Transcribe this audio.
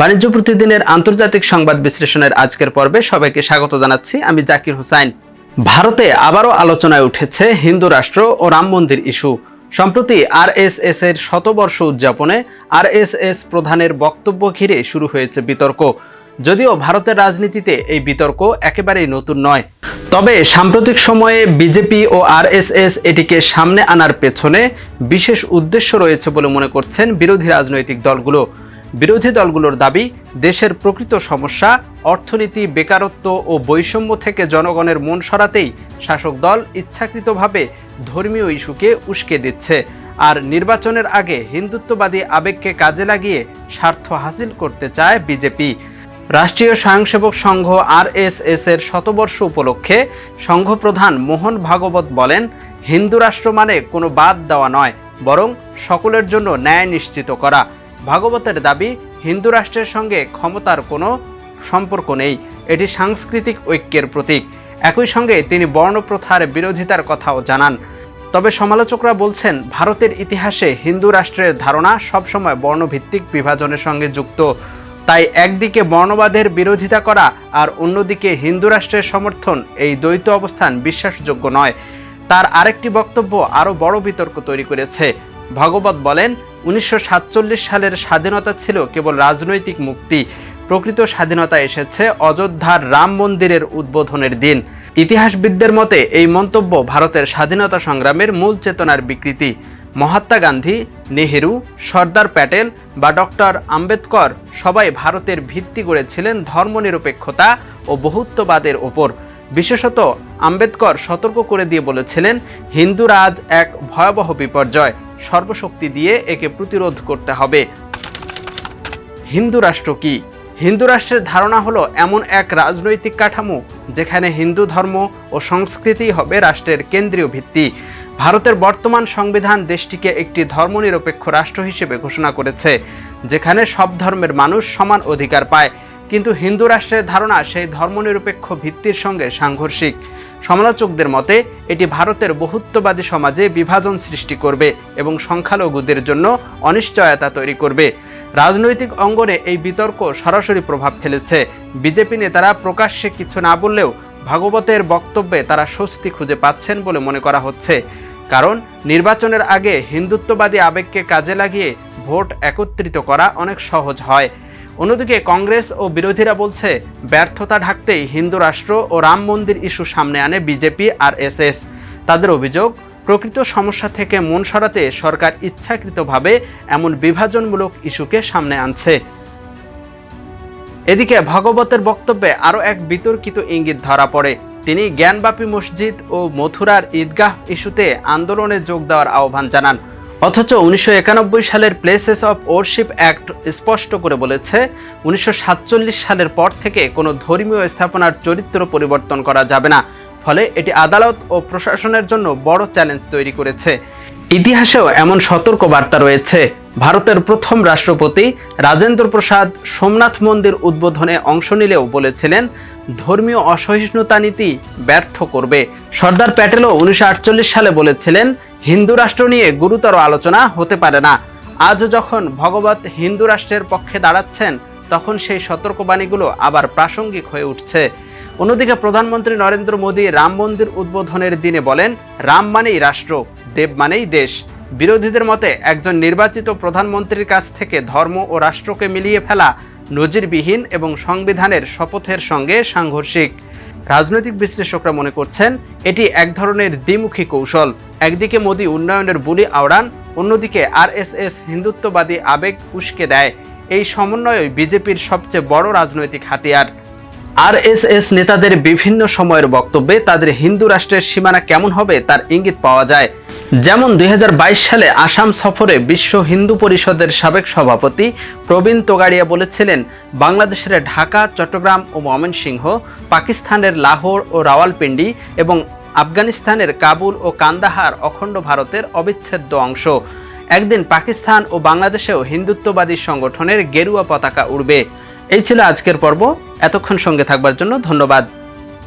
বাণিজ্য প্রতিদিনের আন্তর্জাতিক সংবাদ বিশ্লেষণের আজকের পর্বে সবাইকে স্বাগত জানাচ্ছি। আমি জাকির হুসাইন। ভারতে আবারও আলোচনায় উঠেছে হিন্দু রাষ্ট্র ও রাম মন্দির ইস্যু। সম্প্রতি আরএসএস এর শতবর্ষ উদযাপনে আরএসএস প্রধানের বক্তব্য ঘিরে শুরু হয়েছে বিতর্ক। যদিও ভারতের রাজনীতিতে এই বিতর্ক একেবারেই নতুন নয়। তবে সাম্প্রতিক সময়ে বিজেপি ও আরএসএস এটিকে সামনে আনার পেছনে বিশেষ উদ্দেশ্য রয়েছে বলে মনে করছেন বিরোধী রাজনৈতিক দলগুলো। বিরোধী দলগুলোর দাবি, দেশের প্রকৃত সমস্যা, অর্থনীতি, বেকারত্ব ও বৈষম্য থেকে জনগণের মন সরাতেই শাসক দল ইচ্ছাকৃতভাবে ধর্মীয় ইস্যুকে উস্কে দিচ্ছে। আর নির্বাচনের আগে হিন্দুত্ববাদী আবেগকে কাজে লাগিয়ে স্বার্থ হাসিল করতে চায় বিজেপি। রাষ্ট্রীয় স্বয়ংসেবক সংঘ আরএসএস এর শতবর্ষ উপলক্ষে সংঘ প্রধান মোহন ভাগবত বলেন, হিন্দু রাষ্ট্র মানে কোনো বাদ দেওয়া নয়, বরং সকলের জন্য ন্যায় নিশ্চিত করা। ভাগবতের দাবি, হিন্দু রাষ্ট্রের সঙ্গে ক্ষমতার কোনো সম্পর্ক নেই। এটি সাংস্কৃতিক ঐক্যের প্রতীক। একই সঙ্গে তিনি বর্ণপ্রথার বিরোধিতার কথাও জানান। তবে সমালোচকরা বলছেন, ভারতের ইতিহাসে হিন্দু রাষ্ট্রের ধারণা সবসময় বর্ণভিত্তিক বিভাজনের সঙ্গে যুক্ত। তাই একদিকে বর্ণবাদের বিরোধিতা করা আর অন্যদিকে হিন্দু রাষ্ট্রের সমর্থন এই দ্বৈত অবস্থান বিশ্বাসযোগ্য নয়। তার আরেকটি বক্তব্য আরও বড় বিতর্ক তৈরি করেছে। ভগবত বলেন, উনিশশো সাতচল্লিশ সালের স্বাধীনতা ছিল কেবল রাজনৈতিক মুক্তি। প্রকৃত স্বাধীনতা এসেছে অযোধ্যার রাম মন্দিরের উদ্বোধনের দিন। ইতিহাসবিদদের মতে, এই মন্তব্য ভারতের স্বাধীনতা সংগ্রামের মূল চেতনার বিকৃতি। মহাত্মা গান্ধী, নেহেরু, সর্দার প্যাটেল বা ডক্টর আম্বেদকর সবাই ভারতের ভিত্তি গড়েছিলেন ধর্মনিরপেক্ষতা ও বহুত্ববাদের ওপর। বিশেষত আম্বেদকর সতর্ক করে দিয়ে বলেছিলেন হিন্দু রাজ এক ভয়াবহ বিপর্যয়। সর্বশক্তি দিয়ে একে প্রতিরোধ করতে হবে। হিন্দু রাষ্ট্র কি? হিন্দু রাষ্ট্রের ধারণা হলো এমন এক রাজনৈতিক কাঠামো যেখানে হিন্দু ধর্ম ও সংস্কৃতি হবে রাষ্ট্রের কেন্দ্রীয় ভিত্তি। ভারতের বর্তমান সংবিধান দেশটিকে একটি ধর্মনিরপেক্ষ রাষ্ট্র হিসেবে ঘোষণা করেছে, যেখানে সব ধর্মের মানুষ সমান অধিকার পায়। কিন্তু হিন্দু রাষ্ট্রের ধারণা সেই ধর্মনিরপেক্ষ ভিত্তির সঙ্গে সাংঘর্ষিক। সমালোচকদের মতে, এটি ভারতের বহুত্ববাদী সমাজে বিভাজন সৃষ্টি করবে এবং সংখ্যালঘুদের জন্য অনিশ্চয়তা তৈরি করবে। রাজনৈতিক অঙ্গনে এই বিতর্ক সরাসরি প্রভাব ফেলেছে। বিজেপি নেতারা প্রকাশ্যে কিছু না বললেও ভাগবতের বক্তব্যে তারা স্বস্তি খুঁজে পাচ্ছেন বলে মনে করা হচ্ছে। কারণ, নির্বাচনের আগে হিন্দুত্ববাদী আবেগকে কাজে লাগিয়ে ভোট একত্রিত করা অনেক সহজ হয়। অন্যদিকে কংগ্রেস ও বিরোধীরা বলছে, ব্যর্থতা ঢাকতেই হিন্দু রাষ্ট্র ও রাম মন্দির ইস্যু সামনে আনে বিজেপি আর এসএস তাদের অভিযোগ, প্রকৃত সমস্যা থেকে মন সরাতে সরকার ইচ্ছাকৃতভাবে এমন বিভাজনমূলক ইস্যুকে সামনে আনছে। এদিকে ভগবতের বক্তব্যে আরও এক বিতর্কিত ইঙ্গিত ধরা পড়ে। তিনি জ্ঞানবাপী মসজিদ ও মথুরার ঈদগাহ ইস্যুতে আন্দোলনে যোগ দেওয়ার আহ্বান জানান। অথচ উনিশশো একানব্বই সালের প্লেসেস অফ ওরশিপ অ্যাক্ট স্পষ্ট করে বলেছে, উনিশশো সাতচল্লিশ সালের পর থেকে কোনো ধর্মীয় স্থাপনার চরিত্র পরিবর্তন করা যাবে না। ফলে এটি আদালত ও প্রশাসনের জন্য বড় চ্যালেঞ্জ তৈরি করেছে। ইতিহাসেও এমন সতর্ক বার্তা রয়েছে। ভারতের প্রথম রাষ্ট্রপতি রাজেন্দ্র প্রসাদ সোমনাথ মন্দির উদ্বোধনে অংশ নিলেও বলেছিলেন, ধর্মীয় অসহিষ্ণুতা নীতি ব্যর্থ করবে। সর্দার প্যাটেলও উনিশশো আটচল্লিশ সালে বলেছিলেন, হিন্দু রাষ্ট্র নিয়ে গুরুতর আলোচনা হতে পারে না। আজ যখন ভগবত হিন্দু রাষ্ট্রের পক্ষে দাঁড়াচ্ছেন, তখন সেই সতর্কবাণীগুলো আবার প্রাসঙ্গিক হয়ে উঠছে। অন্যদিকে প্রধানমন্ত্রী নরেন্দ্র মোদী রাম মন্দির উদ্বোধনের দিনে বলেন, রাম মানেই রাষ্ট্র, দেব মানেই দেশ। বিরোধীদের মতে, একজন নির্বাচিত প্রধানমন্ত্রীর কাছ থেকে ধর্ম ও রাষ্ট্রকে মিলিয়ে ফেলা নজিরবিহীন এবং সংবিধানের শপথের সঙ্গে সাংঘর্ষিক। রাজনৈতিক বিশ্লেষকরা মনে করছেন, এটি এক ধরনের দ্বিমুখী কৌশল। একদিকে মোদী উন্নয়নের বুলি আওড়ান, অন্যদিকে আরএসএস হিন্দুত্ববাদী আবেগ উস্কে দেয়। এই সমন্বয়ই বিজেপির সবচেয়ে বড় রাজনৈতিক হাতিয়ার। আরএসএস নেতাদের বিভিন্ন সময়ের বক্তব্যে তাদের হিন্দু রাষ্ট্রের সীমানা কেমন হবে তার ইঙ্গিত পাওয়া যায়। যেমন দুই হাজার বাইশ সালে আসাম সফরে বিশ্ব হিন্দু পরিষদের সাবেক সভাপতি প্রবীণ তোগাড়িয়া বলেছিলেন, বাংলাদেশের ঢাকা, চট্টগ্রাম ও ময়মনসিংহ, পাকিস্তানের লাহোর ও রাওয়ালপিন্ডি এবং আফগানিস্তানের কাবুল ও কান্দাহার অখণ্ড ভারতের অবিচ্ছেদ্য অংশ। একদিন পাকিস্তান ও বাংলাদেশেও হিন্দুত্ববাদী সংগঠনের গেরুয়া পতাকা উড়বে। এই ছিল আজকের পর্ব। এতক্ষণ সঙ্গে থাকবার জন্য ধন্যবাদ।